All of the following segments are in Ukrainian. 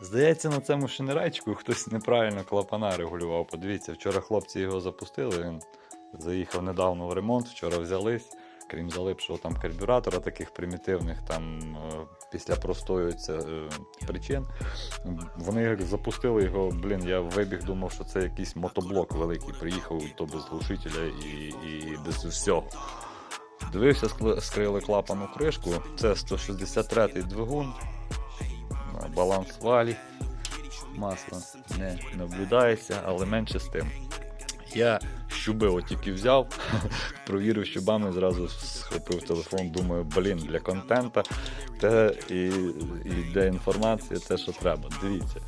Здається, на цьому шинерайчику хтось неправильно клапана регулював. Подивіться, вчора хлопці його запустили. Він заїхав недавно в ремонт, вчора взялись. Крім залипшого там карбюратора, таких примітивних, там е, після простою це, е, причин. Вони як запустили його, блін, я вибіг, думав, що це якийсь мотоблок великий. Приїхав то без глушителя і, і без всього. Дивився, скрили клапану кришку. Це 163-й двигун. На Баланс валі. Масло не наблюдається, але менше з тим. Я щуби тільки взяв, провірив щубами, зразу схопив телефон, думаю, блін, для контента те і, і для інформації те, що треба. Дивіться.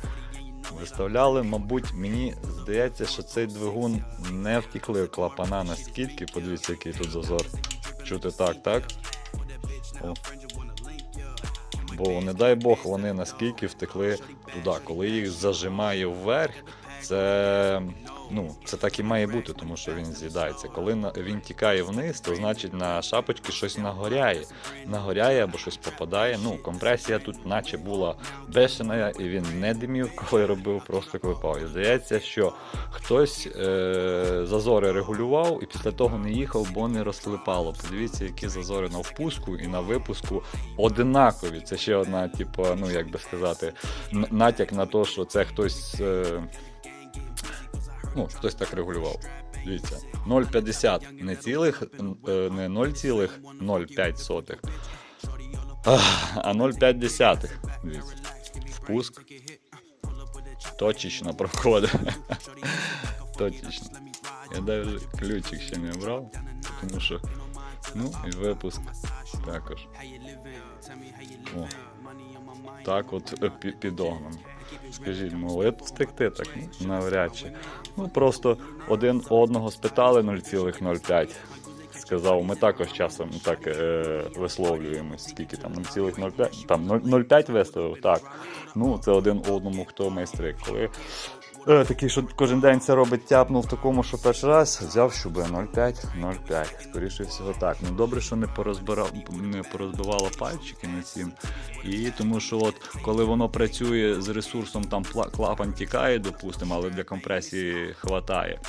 Виставляли, мабуть, мені здається, що цей двигун не втікли клапана наскільки. Подивіться, який тут зазор. Чути так, так? О. Бо не дай Бог вони наскільки втекли туди. Коли їх зажимає вверх, це, ну, це так і має бути, тому що він з'їдається. Коли він тікає вниз, то значить на шапочки щось нагоряє. Нагоряє або щось попадає. Ну, компресія тут наче була бешена, і він не димів, коли робив, просто клепав. І здається, що хтось е- зазори регулював і після того не їхав, бо не розклепало. Подивіться, які зазори на впуску і на випуску одинакові. Це ще одна, типу, ну як би сказати, натяк на те, що це хтось. Е- ну, хтось так регулював. Дивіться, 0,50 не цілих, е, не 0,05 сотих, а 0,5. Дивіться. Впуск. Точечно проходить. Точечно. Я навіть ключик ще не брав, тому що. Ну і випуск також. О, так от е, пі- підогнано. Скажіть, могли б втекти так? Ну, Навряд чи. Ну просто один одного спитали 0,05. Сказав, ми також часом так е, висловлюємось, скільки там 0,05, там 0- 0,5 виставив, так. Ну, це один одному, хто майстрик. Коли такий, що кожен день це робить, тяпнув в такому, що перший раз взяв щуби 0,5, 0,5. Скоріше всього так. Ну добре, що не порозбирав, не порозбивало пальчики на цім. І тому що от коли воно працює з ресурсом, там клапан тікає, допустимо, але для компресії хватає.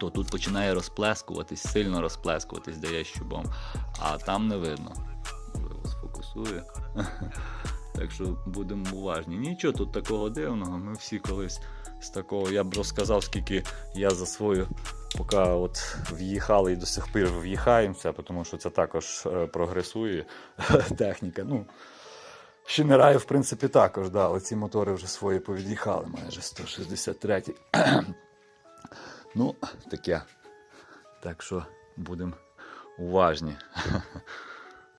То тут починає розплескуватись, сильно розплескуватись, дає щубом, а там не видно. Сфокусує. Так що будемо уважні. Нічого тут такого дивного. Ми всі колись з такого. Я б розказав, скільки я за свою, поки от в'їхали і до сих пір в'їхаємося, тому що це також е, прогресує техніка. Ну, Шинераю, в принципі, також, да, але ці мотори вже свої повід'їхали, майже 163. ну, таке. Так що будемо уважні.